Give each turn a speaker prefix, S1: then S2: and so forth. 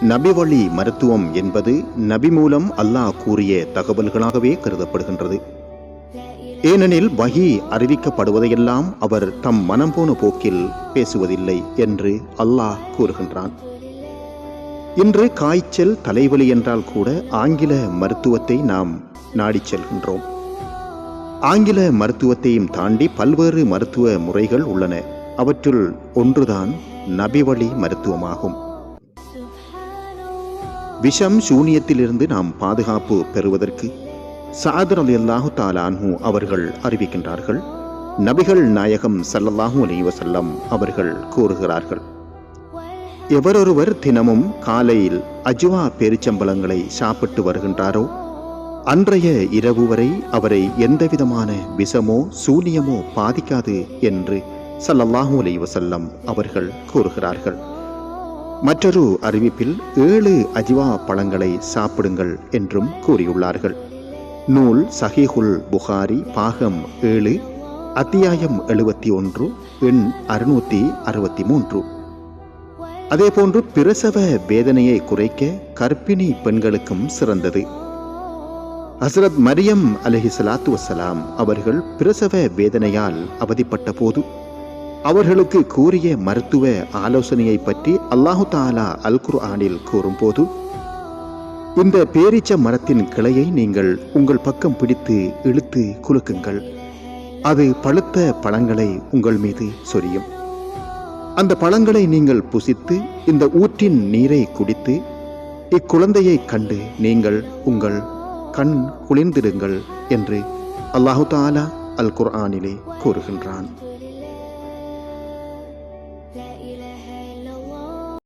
S1: நபி வழி மருத்துவம் என்பது நபி மூலம் அல்லாஹ் கூறிய தகவல்களாகவே கருதப்படுகின்றது. ஏனெனில் வகி அறிவிக்கப்படுவதையெல்லாம் அவர் தம் மனம் போன போக்கில் பேசுவதில்லை என்று அல்லாஹ் கூறுகின்றான். இன்று காய்ச்சல் தலைவலி என்றால் கூட ஆங்கில மருத்துவத்தை நாம் நாடிச் செல்கின்றோம். ஆங்கில மருத்துவத்தையும் தாண்டி பல்வேறு மருத்துவ முறைகள் உள்ளன. அவற்றுள் ஒன்றுதான் நபிவழி மருத்துவமாகும். விஷம் சூனியத்திலிருந்து நாம் பாதுகாப்பு பெறுவதற்கு சாதர் அலி அல்லாஹு தாலான்ஹூ அவர்கள் அறிவிக்கின்றார்கள். நபிகள் நாயகம் ஸல்லல்லாஹு அலைஹி அவர்கள் கூறுகிறார்கள். எவரொருவர் தினமும் காலையில் அஜ்வா பெருச்சம்பளங்களை சாப்பிட்டு வருகின்றாரோ அன்றைய இரவு வரை அவரை எந்தவிதமான விஷமோ சூனியமோ பாதிக்காது என்று ஸல்லல்லாஹு அலைஹி வஸல்லம் அவர்கள் கூறுகிறார்கள். மற்றொரு அறிவிப்பில் ஏழு அஜிவா பழங்களை சாப்பிடுங்கள் என்றும் கூறியுள்ளார்கள். நூல் சஹிஹுல் புகாரி பாகம் ஏழு அத்தியாயம் எழுபத்தி ஒன்று எண் அறுநூத்தி அறுபத்தி மூன்று. அதேபோன்று பிரசவ வேதனையை குறைக்க கர்ப்பிணி பெண்களுக்கும் சிறந்தது. ஹசரத் மரியம் அலஹி சலாத்து வசலாம் அவர்கள் பிரசவ வேதனையால் அவதிப்பட்ட போது அவர்களுக்கு கூறிய மருத்துவ ஆலோசனையை பற்றி அல்லாஹு தாலா அல் குர்ஆனில் கூறும்போது இந்த பேரீச்ச மரத்தின் கிளையை நீங்கள் உங்கள் பக்கம் பிடித்து இழுத்து குலுக்குங்கள். அது பழுத்த பழங்களை உங்கள் மீது சொரியும். அந்த பழங்களை நீங்கள் புசித்து இந்த ஊற்றின் நீரை குடித்து இக்குழந்தையை கண்டு நீங்கள் உங்கள் கண் குளிர்ந்திடுங்கள் என்று அல்லாஹு தாலா அல் குர்ஆனிலே கூறுகின்றான்.